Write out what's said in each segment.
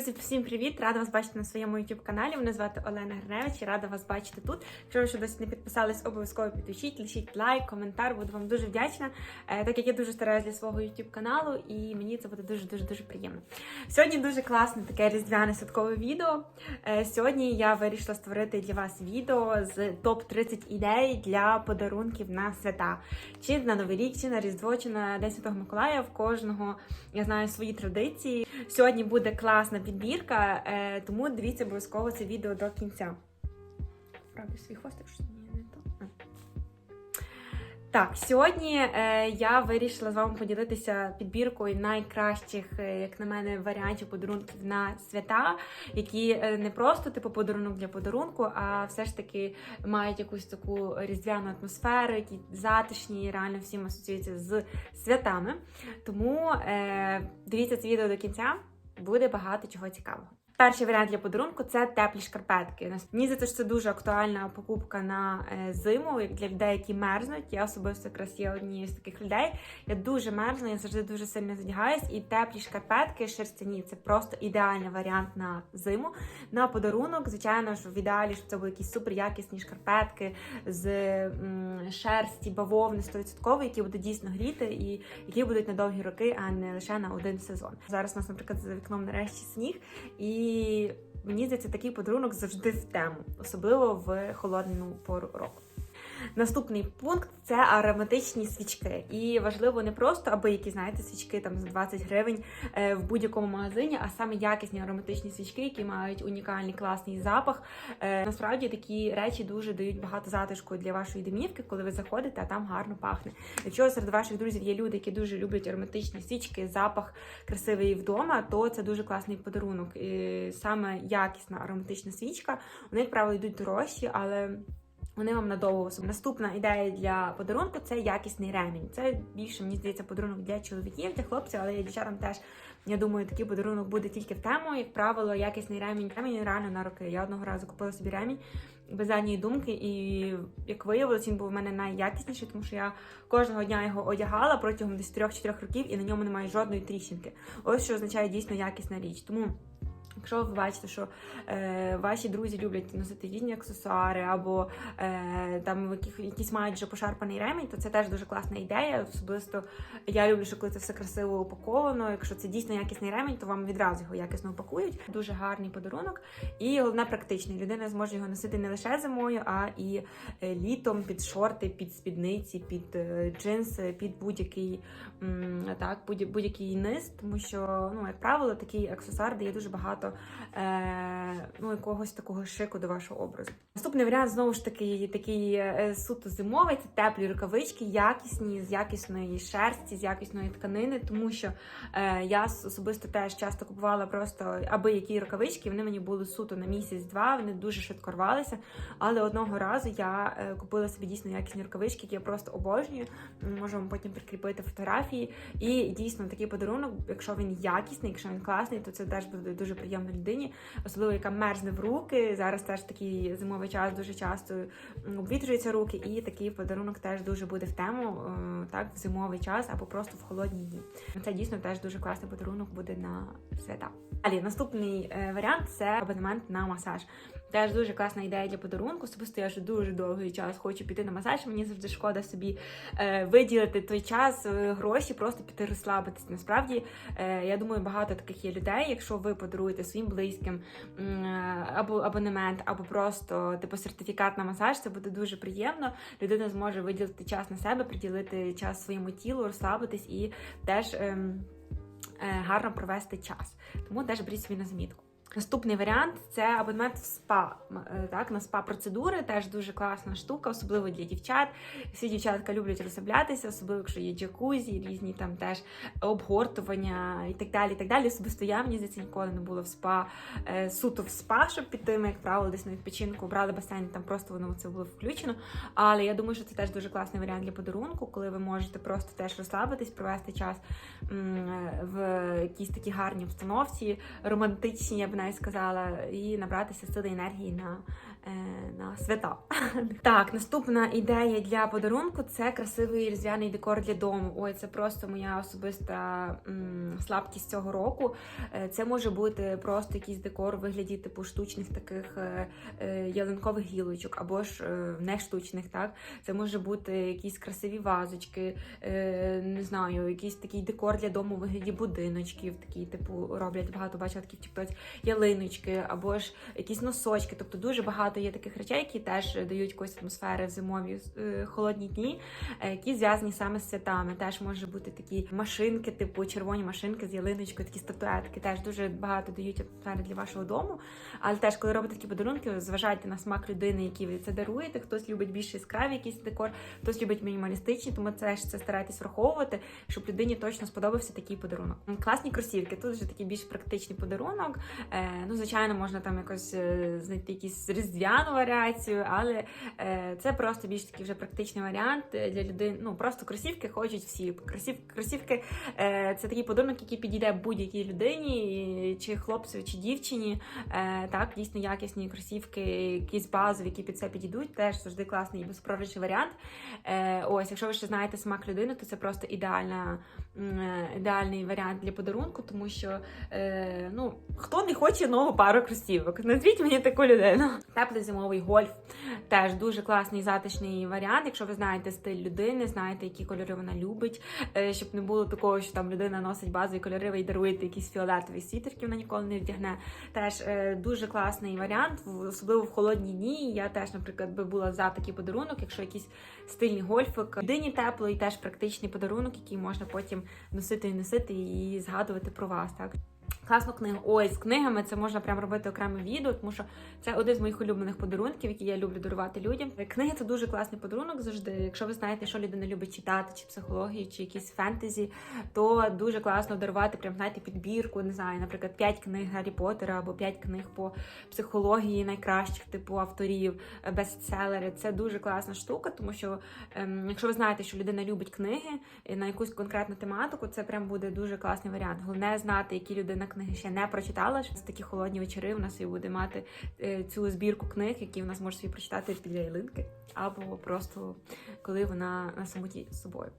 Друзі, всім привіт! Рада вас бачити на своєму youtube каналі. Мене звати Олена Гриневич і рада вас бачити тут. Якщо ви ще досі не підписались, обов'язково підпишіть, лишіть лайк, коментар. Буду вам дуже вдячна, е, так як я дуже стараюсь для свого youtube каналу, і мені це буде дуже дуже приємно. Сьогодні дуже класне таке різдвяне святкове відео. Е, Сьогодні я вирішила створити для вас відео з топ 30 ідей для подарунків на свята, чи на Новий рік, чи на Різдво, чи на День Святого Миколая. В кожного я знаю свої традиції. Сьогодні буде класна підбірка, е, тому дивіться обов'язково це відео до кінця. Правда, свій хвостик що не то. Так, сьогодні е, я вирішила з вами поділитися підбіркою найкращих, е, як на мене, варіантів подарунків на свята, які не просто типу подарунок для подарунку, а все ж таки мають якусь таку різдвяну атмосферу, які затишні, і реально всім асоціюються з святами. Тому е, дивіться це відео до кінця, буде багато чого цікавого. Перший варіант для подарунку це теплі шкарпетки. Мені здається, що це дуже актуальна покупка на е, зиму, як для людей, які мерзнуть. Я особисто якраз є однією з таких людей. Я дуже мерзну, я завжди дуже сильно задягаюсь, і теплі шкарпетки шерстяні це просто ідеальний варіант на зиму. На подарунок, звичайно, що в ідеалі, щоб це були якісь супер якісні шкарпетки з шерсті, бавовни 100%, які будуть дійсно гріти і які будуть на довгі роки, а не лише на один сезон. Зараз у нас, наприклад, за вікном нарешті сніг, і мені здається, такий подарунок завжди в тему, особливо в холодну пору року. Наступний пункт це ароматичні свічки. І важливо не просто аби які, знаєте, свічки там за 20 гривень е, в будь-якому магазині, а саме якісні ароматичні свічки, які мають унікальний класний запах. Е, Насправді такі речі дуже дають багато затишку для вашої домівки, коли ви заходите, а там гарно пахне. Якщо серед ваших друзів є люди, які дуже люблять ароматичні свічки, запах красивий вдома, то це дуже класний подарунок. І саме якісна ароматична свічка, вони, як правило, йдуть дорожчі, але. Вони вам надовго. Наступна ідея для подарунку це якісний ремінь. Це більше мені здається подарунок для чоловіків, для хлопців, але я дівчатам теж я думаю, такий подарунок буде тільки в тему. Як правило, якісний ремінь. Ремінь реально на роки. Я одного разу купила собі ремінь без задньої думки, і як виявилось, він був у мене найякісніший, тому що я кожного дня його одягала протягом десь 3-4 років, і на ньому немає жодної тріщинки. Ось що означає дійсно якісна річ. Тому. Якщо ви бачите, що е, ваші друзі люблять носити різні аксесуари, або е, там якісь мають вже пошарпаний ремінь, то це теж дуже класна ідея. Особисто я люблю, що коли це все красиво упаковано. Якщо це дійсно якісний ремінь, то вам відразу його якісно упакують. Дуже гарний подарунок, і головне практичний. Людина зможе його носити не лише зимою, а і е, літом під шорти, під спідниці, під е, джинси, під будь-який так, будь- будь-який низ, тому що ну, як правило, такий аксесуар дає дуже багато е, ну, якогось такого шику до вашого образу. Наступний варіант знову ж таки такий е, суто зимовий. Це теплі рукавички, якісні, з якісної шерсті, з якісної тканини, тому що е, я особисто теж часто купувала просто аби які рукавички. Вони мені були суто на місяць-два. Вони дуже швидко рвалися. Але одного разу я е, купила собі дійсно якісні рукавички, які я просто обожнюю. Можу вам потім прикріпити фотографії. І дійсно такий подарунок, якщо він якісний, якщо він класний, то це теж буде дуже приємно людині, особливо яка мерзне в руки. Зараз теж такий зимовий час дуже часто обвітрюються руки, і такий подарунок теж дуже буде в тему, е, так, в зимовий час або просто в холодні дні. Це дійсно теж дуже класний подарунок буде на свята. Далі наступний е, варіант це абонемент на масаж. Теж дуже класна ідея для подарунку. Особисто я вже дуже довгий час хочу піти на масаж. Мені завжди шкода собі е, виділити той час, е, гроші, просто піти розслабитись. Насправді, е, я думаю, багато таких є людей. Якщо ви подаруєте своїм близьким е, або абонемент, або просто типу сертифікат на масаж, це буде дуже приємно. Людина зможе виділити час на себе, приділити час своєму тілу, розслабитись і теж. ем, е, гарно провести час. Тому теж беріть собі на замітку. Наступний варіант це абонемент в спа. Е, Так, на спа процедури теж дуже класна штука, особливо для дівчат. Всі дівчатка люблять розслаблятися, особливо якщо є джакузі, різні там теж обгортування і так далі. І так далі. Особисто я мені здається ніколи не було в спа е, суто в спа, щоб піти. Ми, як правило, десь на відпочинку брали басейн, там просто воно це було включено. Але я думаю, що це теж дуже класний варіант для подарунку, коли ви можете просто теж розслабитись, провести час в якійсь такій гарній обстановці, б навіть сказала, і набратися сили енергії на на свята. Так, наступна ідея для подарунку це красивий різдвяний декор для дому. Ой, це просто моя особиста слабкість цього року. Е, Це може бути просто якийсь декор у вигляді типу штучних таких е, е, ялинкових гілочок, або ж е, не штучних, так. Це може бути якісь красиві вазочки, е, не знаю, якийсь такий декор для дому у вигляді будиночків, такі, типу, роблять багато бачила в TikTok, ялиночки, або ж якісь носочки. Тобто дуже багато є таких речей, які теж дають якоїсь атмосфери в зимові е, холодні дні, е, які зв'язані саме з святами. Теж може бути такі машинки, типу червоні машинки з ялиночкою, такі статуетки. Теж дуже багато дають атмосфери для вашого дому. Але теж, коли робите такі подарунки, зважайте на смак людини, якій ви це даруєте. Хтось любить більш яскравий якийсь декор, хтось любить мінімалістичні, тому це ж це старайтесь враховувати, щоб людині точно сподобався такий подарунок. Класні кросівки. Тут вже такий більш практичний подарунок. Е, ну, звичайно, можна там якось знайти якісь різдвяну варіацію, але е, це просто більш такий вже практичний варіант е, для людей. Ну просто кросівки хочуть всі. Кросів, кросівки е, це такий подарунок, який підійде будь-якій людині, чи хлопцю, чи дівчині. Так, дійсно якісні кросівки, якісь базові, які під це підійдуть, теж завжди класний і безпрограшний варіант. Ось, якщо ви ще знаєте смак людини, то це просто ідеальна, ідеальний варіант для подарунку, тому що ну, хто не хоче нову пару кросівок? Назвіть мені таку людину. Теплий зимовий гольф теж дуже класний затишний варіант. Якщо ви знаєте стиль людини, знаєте, які кольори вона любить, е, щоб не було такого, що там людина носить базові кольори, їй даруєте якісь фіолетові світер, які вона ніколи не вдягне. Теж е, дуже класний варіант, особливо в холодні дні. Я теж, наприклад, би була за такий подарунок, якщо якийсь стильний гольфик, людині тепло і теж практичний подарунок, який можна потім носити і носити і згадувати про вас. Так. Класну книгу. Ой, з книгами це можна прям робити окреме відео, тому що це один з моїх улюблених подарунків, які я люблю дарувати людям. Книги це дуже класний подарунок завжди. Якщо ви знаєте, що людина любить читати, чи психологію, чи якісь фентезі, то дуже класно дарувати прям знаєте підбірку. Не знаю, наприклад, 5 книг Гаррі Поттера або 5 книг по психології найкращих типу авторів, е, бестселери. Це дуже класна штука, тому що ем, якщо ви знаєте, що людина любить книги на якусь конкретну тематику, це прям буде дуже класний варіант. Головне знати, які людина книги ще не прочитала. Що це такі холодні вечори. У нас і буде мати е, цю збірку книг, які вона зможе собі прочитати біля ялинки, або просто коли вона на самоті з собою.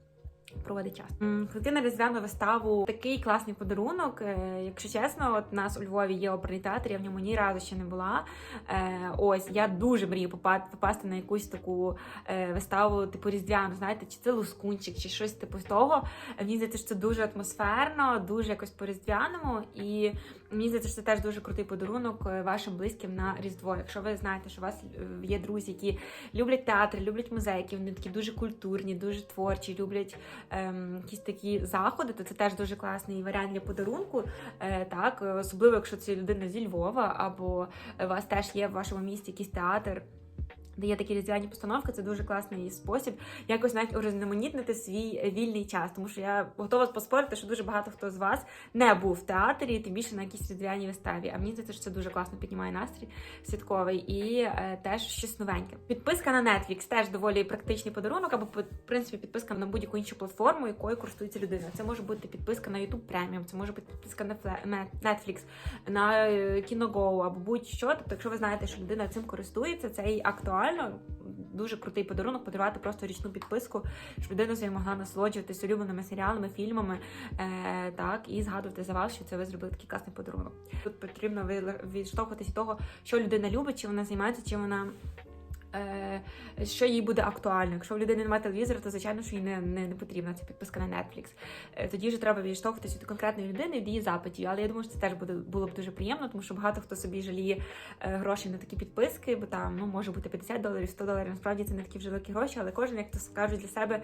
Проводить час. М, Квитки на різдвяну виставу такий класний подарунок. Е, Якщо чесно, от у нас у Львові є оперний театр, я в ньому ні разу ще не була. Е, Ось я дуже мрію попа- попасти на якусь таку е, виставу, типу різдвяну, знаєте, чи це лускунчик, чи щось типу того. Мені здається, що це дуже атмосферно, дуже якось по-різдвяному. І мені здається, що це теж дуже крутий подарунок вашим близьким на Різдво. Якщо ви знаєте, що у вас є друзі, які люблять театр, люблять музеї, які вони такі дуже культурні, дуже творчі, люблять якісь такі заходи, то це теж дуже класний варіант для подарунку. Е, так, особливо якщо це людина зі Львова, або у вас теж є в вашому місті якийсь театр. Де є такі різдвяні постановки, це дуже класний спосіб якось навіть урізноманітнити свій вільний час. Тому що я готова поспорити, що дуже багато хто з вас не був в театрі, тим більше на якійсь різдвяній виставі. А мені здається, що це дуже класно піднімає настрій святковий і е, теж щось новеньке. Підписка на Netflix теж доволі практичний подарунок, або в принципі підписка на будь-яку іншу платформу, якою користується людина. Це може бути підписка на YouTube Premium, це може бути підписка на Netflix, на е, KinoGo або будь-що. Тобто, якщо ви знаєте, що людина цим користується, це і актуально. Дуже крутий подарунок подарувати просто річну підписку, щоб людина собі могла насолоджуватися улюбленими серіалами, фільмами, е, так і згадувати за вас, що це ви зробили такий класний подарунок. Тут потрібно відштовхуватися від того, що людина любить, чи вона займається, чи вона. Е, що їй буде актуально. Якщо в людини немає телевізора, то звичайно, що їй не, не, не потрібна ця підписка на Netflix. Е, тоді вже треба відштовхуватися від конкретної людини від її запитів. Але я думаю, що це теж буде було б дуже приємно, тому що багато хто собі жаліє е, гроші на такі підписки, бо там ну може бути 50 доларів, 100 доларів. Насправді це не такі вже великі гроші, але кожен, як то кажуть, для себе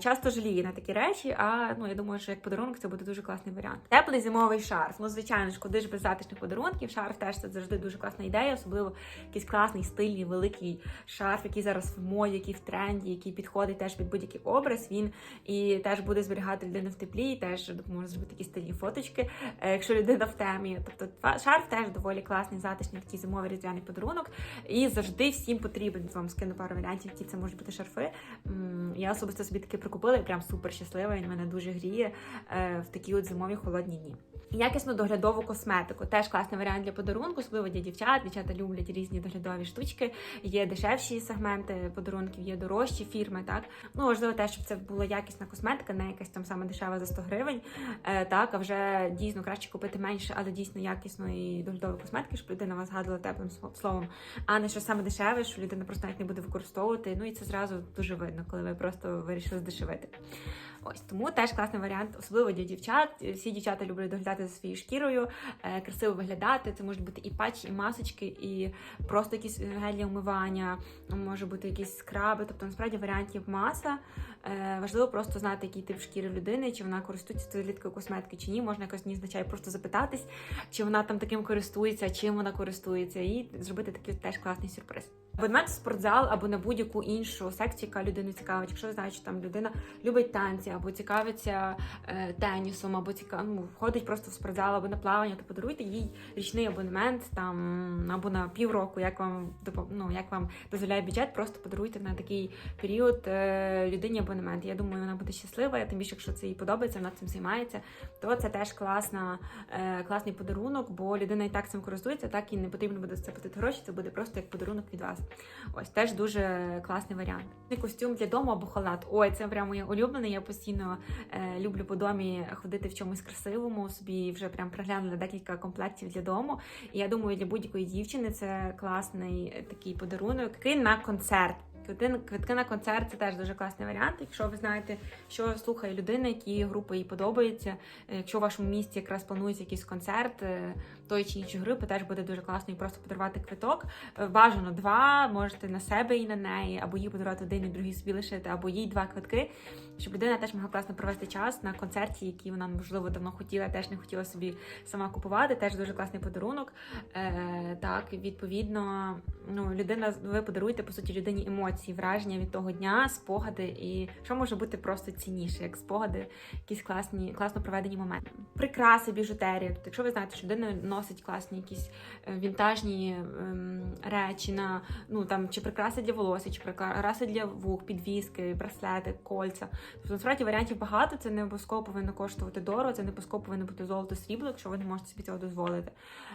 часто жаліє на такі речі. А ну я думаю, що як подарунок це буде дуже класний варіант. Теплий зимовий шарф. Ну звичайно ж, куди ж без затишних подарунків. Шарф теж це завжди дуже класна ідея, особливо якийсь класний, стильний, великий шарф, який зараз в моді, який в тренді, який підходить теж під будь-який образ. Він і теж буде зберігати людину в теплі, і теж допоможе зробити такі стильні фоточки, е, якщо людина в темі. Тобто шарф теж доволі класний, затишний, такий зимовий різдвяний подарунок. І завжди всім потрібен. Вам скину пару варіантів, які це можуть бути шарфи. Я особисто собі таки прикупила і прям супер щаслива. Він мене дуже гріє е, в такі от зимові холодні дні. Якісну доглядову косметику. Теж класний варіант для подарунку, особливо для дівчат. Дівчата люблять різні доглядові штучки. Є дешевші сегменти подарунків, є дорожчі фірми. Так ну важливо те, щоб це була якісна косметика, не якась там саме дешева за 100 гривень. Е, так, а вже дійсно краще купити менше, але дійсно якісної доглядової косметики, щоб людина вас згадувала теплим словом, а не що саме дешеве, що людина просто навіть не буде використовувати. Ну і це зразу дуже видно, коли ви просто вирішили здешевити. Ось тому теж класний варіант, особливо для дівчат. Всі дівчата люблять доглядати за своєю шкірою, е, красиво виглядати. Це можуть бути і патчі, і масочки, і просто якісь гель умивання, може бути якісь скраби. Тобто насправді варіантів маса. Е, Важливо просто знати, який тип шкіри людини, чи вона користується туаліткою косметики, чи ні. Можна якось не означає просто запитатись, чи вона там таким користується, чим вона користується, і зробити такий теж класний сюрприз. Абонемент в спортзал або на будь-яку іншу секцію, яка людину цікавить. Якщо ви знаєте, що там людина любить танці, або цікавиться е, тенісом, або ціка... ну, ходить просто в спортзал або на плавання, то подаруйте їй річний абонемент там або на півроку, як вам ну, як вам дозволяє бюджет, просто подаруйте на такий період е, людині абонемент. Я думаю, вона буде щаслива. Тим більше, якщо це їй подобається, вона цим займається, то це теж класна, е, класний подарунок, бо людина і так цим користується, так і не потрібно буде за це платити гроші. Це буде просто як подарунок від вас. Ось теж дуже класний варіант. Костюм для дому або халат. Ой, це прямо моє улюблене. Я постійно е, люблю по домі ходити в чомусь красивому. Собі вже прям приглянула декілька комплектів для дому. І я думаю, для будь-якої дівчини це класний такий подарунок. Квитки на концерт. Квитки, на концерт це теж дуже класний варіант. Якщо ви знаєте, що слухає людина, які групи їй подобаються. Е, Якщо в вашому місті якраз планується якийсь концерт е, тої чи іншої групи, теж буде дуже класно і просто подарувати квиток. Е, Бажано два, можете на себе і на неї, або їй подарувати один і другий собі лишити, або їй два квитки, щоб людина теж могла класно провести час на концерті, який вона можливо давно хотіла, теж не хотіла собі сама купувати. Теж дуже класний подарунок. Так, відповідно, ну людина, ви подаруєте по суті людині емоції, враження від того дня, спогади, і що може бути просто цінніше, як спогади, якісь класні, класно проведені моменти. Прикраси, біжутерія. Тобто, якщо ви знаєте, що людина носить класні якісь е, вінтажні ем, речі на ну там чи прикраси для волосся, чи прикраси для вух, підвіски, браслети, кольця. Тобто насправді варіантів багато. Це не обов'язково повинно коштувати дорого, це не обов'язково повинно бути золото срібло, якщо ви не можете собі цього дозволити.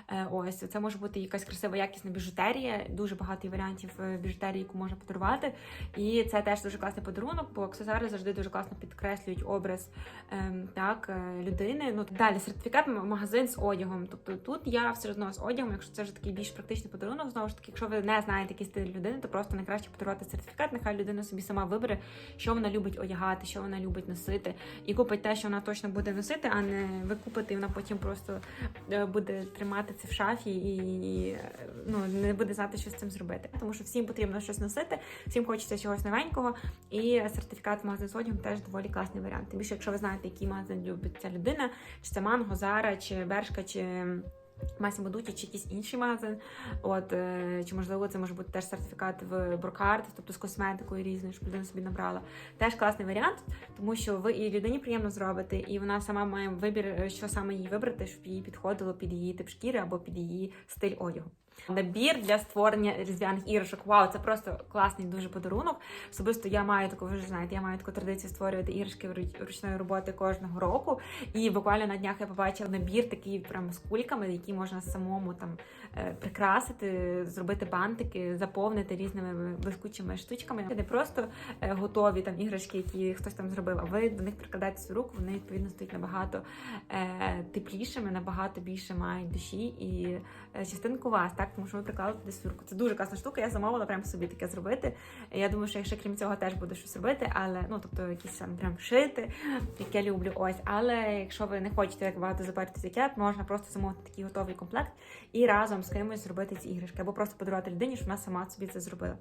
Е, Ось це може бути якась красива якісна біжутерія. Дуже багато варіантів е, біжутерії, яку можна подарувати. І це теж дуже класний подарунок, бо аксесуари завжди дуже класно підкреслюють образ ем, так, е, людини. Ну далі сертифікат магазин з одягом. Тобто тут я все одно з одягом, якщо це вже такий більш практичний подарунок, знову ж таки, якщо ви не знаєте який стиль людини, то просто найкраще подарувати сертифікат. Нехай людина собі сама вибере, що вона любить одягати, що вона любить носити, і купить те, що вона точно буде носити, а не ви купите, і вона потім просто е, буде тримати це в шафі і ну не буде знати, що з цим зробити. Тому що всім потрібно щось носити, всім хочеться чогось новенького. І сертифікат магазин з теж доволі класний варіант. Тим більше, якщо ви знаєте, який магазин любить ця людина, чи це Манго, Зара, чи Бершка, чи. Масімо Дуті чи якийсь інший магазин, от е, чи можливо це може бути теж сертифікат в Брокарт, тобто з косметикою різною, щоб людина собі набрала. Теж класний варіант, тому що ви і людині приємно зробите, і вона сама має вибір, е, що саме їй вибрати, щоб їй підходило під її тип шкіри або під її стиль одягу. Набір для створення різдвяних іграшок. Вау, це просто класний дуже подарунок. Особисто я маю таку, ви ж знаєте, я маю таку традицію створювати іграшки ручної роботи кожного року. І буквально на днях я побачила набір такий прямо з кульками, які можна самому там е, прикрасити, зробити бантики, заповнити різними блискучими штучками. Це не просто е, готові там іграшки, які хтось там зробив, а ви до них прикладаєте свою руку, вони відповідно стають набагато е, теплішими, набагато більше мають душі і частинку вас, так тому що ви прикладете туди свою руку. Це дуже класна штука. Я замовила прям собі таке зробити. Я думаю, що якщо крім цього теж буду щось робити, але ну тобто якісь там прям шити, як я люблю. Ось, але якщо ви не хочете як багато запаритися, як я, можна просто замовити такий готовий комплект і разом з кимось зробити ці іграшки, або просто подарувати людині, щоб вона сама собі це зробила.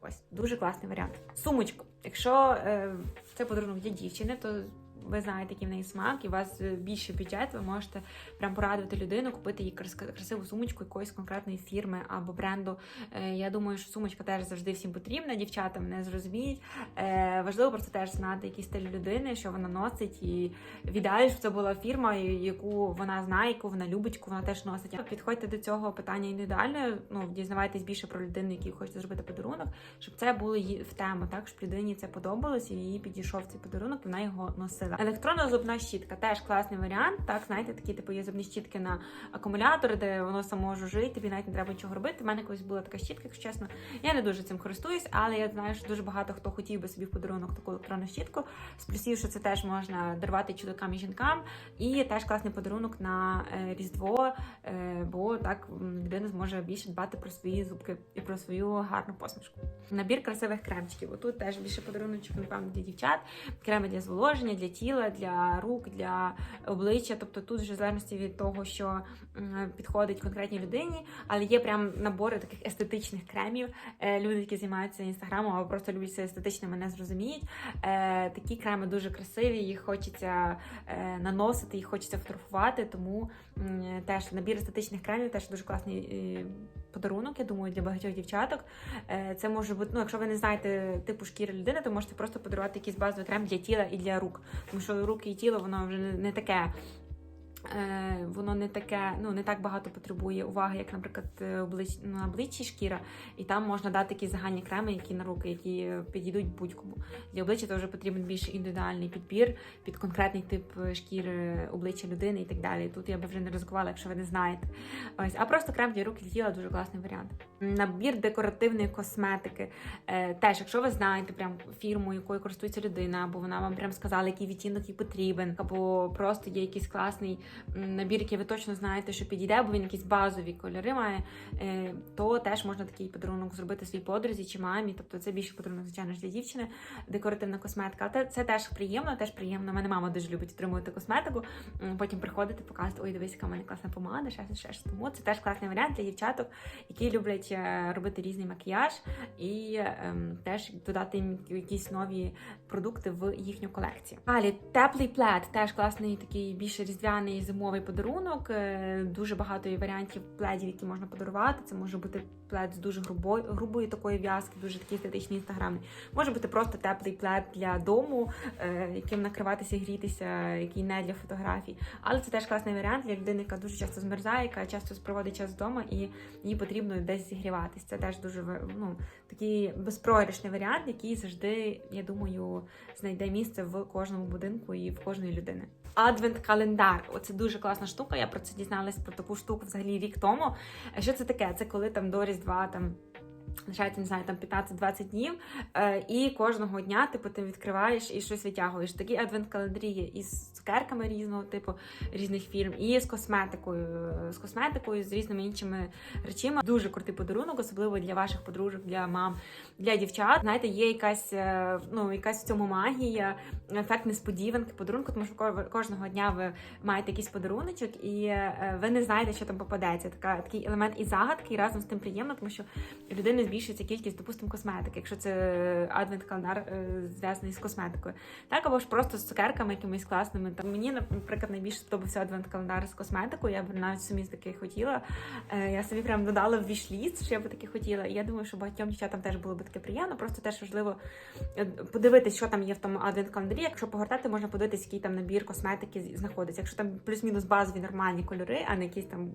Ось дуже класний варіант. Сумочку. Якщо е, це подарунок для дівчини, то ви знаєте, який в неї смак, і у вас е, більший бюджет, ви можете прям порадувати людину, купити їй крас- красиву сумочку якоїсь конкретної фірми або бренду. Е, Я думаю, що сумочка теж завжди всім потрібна, дівчатам не зрозуміють. Е, Важливо просто теж знати який стиль людини, що вона носить, і в ідеалі, щоб це була фірма, яку вона знає, яку вона любить, яку вона теж носить. Підходьте до цього питання індивідуально. Ну дізнавайтесь більше про людину, ви хочете зробити подарунок, щоб це було їй в тему, так щоб людині це подобалось і їй підійшов цей подарунок, і вона його носила. Взяла. Електронна зубна щітка теж класний варіант. Так, знаєте, такі типу є зубні щітки на акумулятор, де воно само жужить, тобі навіть не треба нічого робити. У мене колись була така щітка, якщо чесно. Я не дуже цим користуюсь, але я знаю, що дуже багато хто хотів би собі в подарунок таку електронну щітку. З плюсів, що це теж можна дарувати чоловікам і жінкам, і теж класний подарунок на е, Різдво, е, бо так людина зможе більше дбати про свої зубки і про свою гарну посмішку. Набір красивих кремчиків. Отут теж більше подаруночок, напевно, для дівчат. Креми для зволоження, для тіла, для рук, для обличчя. Тобто тут вже в залежності від того, що підходить конкретній людині, але є прям набори таких естетичних кремів. Е, Люди, які займаються інстаграмом або просто люблять це естетично, мене зрозуміють. Е, Такі креми дуже красиві, їх хочеться е, наносити, їх хочеться фотографувати. Тому теж набір естетичних кремів теж дуже класний подарунок, я думаю, для багатьох дівчаток. Це може бути, ну, якщо ви не знаєте типу шкіри людини, то можете просто подарувати якийсь базовий крем для тіла і для рук. Тому що руки і тіло воно вже не, таке. Е, воно не таке, ну не так багато потребує уваги, як, наприклад, е, облич... на обличчі шкіра, і там можна дати якісь загальні креми, які на руки, які підійдуть будь-кому. Для обличчя то вже потрібен більш індивідуальний підбір під конкретний тип е, шкіри обличчя людини і так далі. Тут я би вже не ризикувала, якщо ви не знаєте. Ось, а просто крем для рук і тіла дуже класний варіант. Набір декоративної косметики. Теж, якщо ви знаєте прям фірму, якою користується людина, або вона вам прям сказала, який відтінок їй потрібен, або просто є якийсь класний набір, який ви точно знаєте, що підійде, бо він якісь базові кольори має, е, то теж можна такий подарунок зробити своїй подрузі чи мамі. Тобто це більше подарунок, звичайно для дівчини, декоративна косметика. Але це теж приємно, теж приємно. У мене мама дуже любить отримувати косметику. Потім приходити, показувати, ой, дивись, яка в мене класна помада, ще щось, щось. Тому це теж класний варіант для дівчаток, які люблять е, робити різний макіяж і ем, теж додати їм якісь нові продукти в їхню колекцію. Далі теплий плед, теж класний такий більше різдвяний зимовий подарунок. Е, Дуже багато варіантів пледів, які можна подарувати. Це може бути плед з дуже грубої, грубої такої в'язки, дуже такий естетичний інстаграмний. Може бути просто теплий плед для дому, е, яким накриватися, грітися, який не для фотографій. Але це теж класний варіант для людини, яка дуже часто змерзає, яка часто проводить час вдома і їй потрібно десь зігріватись. Це теж дуже ну, такий безпрограшний варіант, який завжди, я думаю, знайде місце в кожному будинку і в кожної людини. Адвент-календар. Оце дуже класна штука. Я про це дізналась про таку штуку взагалі рік тому. Що це таке? Це коли там до Різдва там. Лишається, не знаю, там 15-20 днів, е, і кожного дня типу, ти відкриваєш і щось витягуєш. Такі адвент-календарі є із цукерками різного типу, різних фірм, і з косметикою, з косметикою, з різними іншими речима. Дуже крутий подарунок, особливо для ваших подружок, для мам, для дівчат. Знаєте, є якась, е, ну, якась в цьому магія, ефект несподіванки, подарунку, тому що кожного дня ви маєте якийсь подаруночок, і е, ви не знаєте, що там попадеться. Така такий елемент і загадки, і разом з тим приємно, тому що у людини збільшується кількість, допустимо, косметики, якщо це адвент-календар е, зв'язаний з косметикою. Так, або ж просто з цукерками якимись класними. Там мені, наприклад, найбільше сподобався адвент-календар з косметикою. Я б навіть самі таки хотіла. Е, Я собі прям додала в вішліст, що я би таки хотіла. І я думаю, що багатьом дівчатам теж було б таке приємно. Просто теж важливо е, подивитись, що там є в тому адвент-календарі. Якщо погортати, можна подивитись, який там набір косметики знаходиться. Якщо там плюс-мінус базові нормальні кольори, а не якісь там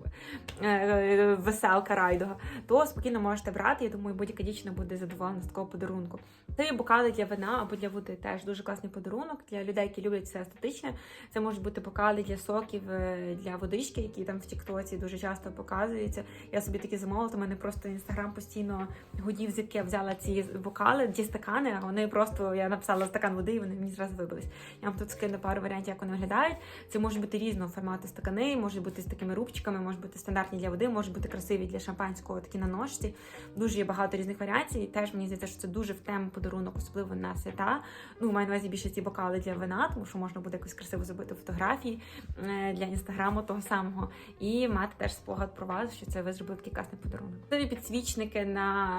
веселка райдуга, то спокійно можете брати. Думаю, будь-яка дівчина буде задоволена з такого подарунку. Це є бокали для вина або для води. Теж дуже класний подарунок для людей, які люблять все естетичне. Це можуть бути бокали для соків, е, для водички, які там в Тіктоці дуже часто показуються. Я собі такі замовила, то мене просто інстаграм постійно гудів, звідки я взяла ці бокали, ці стакани. А вони просто я написала стакан води, і вони мені зразу вибились. Я вам тут скину пару варіантів, як вони виглядають. Це можуть бути різного формату стакани, можуть бути з такими рубчиками, можуть бути стандартні для води, можуть бути красиві для шампанського, такі на ножці. Дуже є багато різних варіацій. Теж мені здається, що це дуже в тему подарунок, особливо на свята. Ну, маю на увазі більше ці бокали для вина, тому що можна буде якось красиво зробити фотографії е, для інстаграму того самого. І мати теж спогад про вас, що це ви зробили такий класний подарунок. Це підсвічники на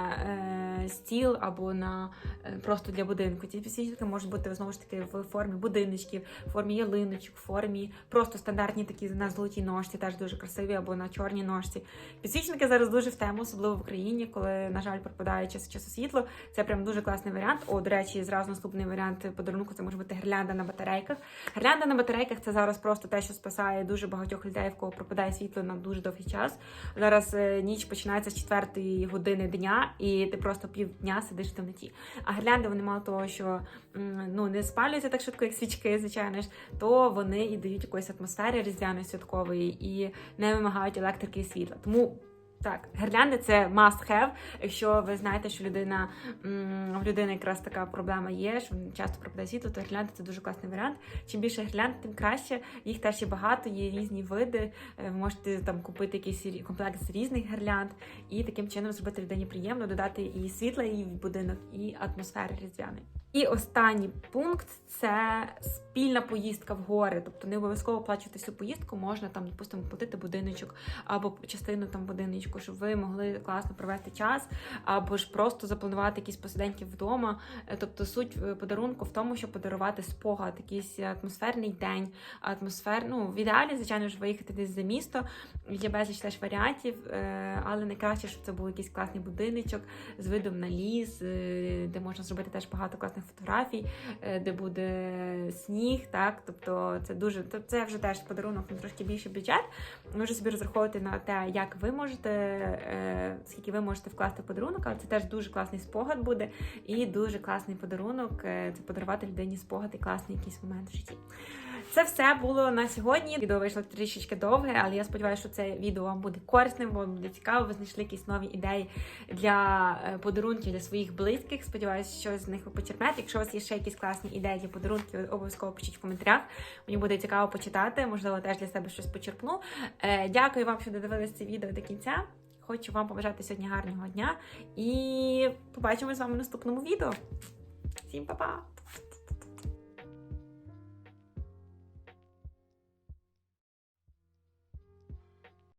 е, стіл або на е, просто для будинку. Ці підсвічники можуть бути знову ж таки в формі будиночків, в формі ялиночок, в формі просто стандартні такі на золотій ножці, теж дуже красиві, або на чорній ножці. Підсвічники зараз дуже в тему, особливо в Україні, коли на жаль, пропадає час часу світло. Це прям дуже класний варіант. О, до речі, зразу наступний варіант подарунку це може бути гірлянда на батарейках. Гірлянда на батарейках це зараз просто те, що спасає дуже багатьох людей, в кого пропадає світло на дуже довгий час. Зараз е, ніч починається з 4 години дня, і ти просто півдня сидиш в темноті. А гірлянди вони мало того, що ну не спалюються так швидко, як свічки, звичайно ж, то вони і дають якоїсь атмосфери різдвяної святкової і не вимагають електрики і світла. Тому так, гірлянди це must have. Якщо ви знаєте, що людина в людини якраз така проблема є, що часто пропадає світло, то гірлянди це дуже класний варіант. Чим більше гірлянд, тим краще. Їх теж є багато, є різні види. Е, Ви можете там купити якийсь з різних гірлянд і таким чином зробити людині приємно, додати і світла їй в будинок, і атмосфери різдвяної. І останній пункт це спільна поїздка в гори. Тобто не обов'язково оплачувати всю поїздку, можна там, допустимо, платити будиночок або частину там будиночку, щоб ви могли класно провести час, або ж просто запланувати якісь посиденьки вдома. Е, Тобто суть е, подарунку в тому, щоб подарувати спогад, якийсь атмосферний день, атмосфер. Ну, в ідеалі, звичайно ж, виїхати десь за місто. Є безліч теж варіантів, е, але найкраще, щоб це був якийсь класний будиночок з видом на ліс, де можна зробити теж багато класних фотографій, е, де буде сніг. Так, тобто це дуже це вже теж подарунок на трошки більший бюджет. Можу собі розраховувати на те, як ви можете, е, скільки ви можете вкласти подарунок, але це теж дуже класний спогад буде і дуже класний подарунок. е, Це подарувати людині спогад і класний якийсь момент в житті. Це все було на сьогодні. Відео вийшло трішечки довге, але я сподіваюся, що це відео вам буде корисним, вам буде цікаво. Ви знайшли якісь нові ідеї для е, подарунків для своїх близьких. Сподіваюся, що з них ви почерпнете. Якщо у вас є ще якісь класні ідеї для подарунків, обов'язково пишіть в коментарях. Мені буде цікаво почитати. Можливо, теж для себе щось почерпну. Е, Дякую вам, що додивились це відео до кінця. Хочу вам побажати сьогодні гарного дня і побачимось з вами в наступному відео. Всім па-па!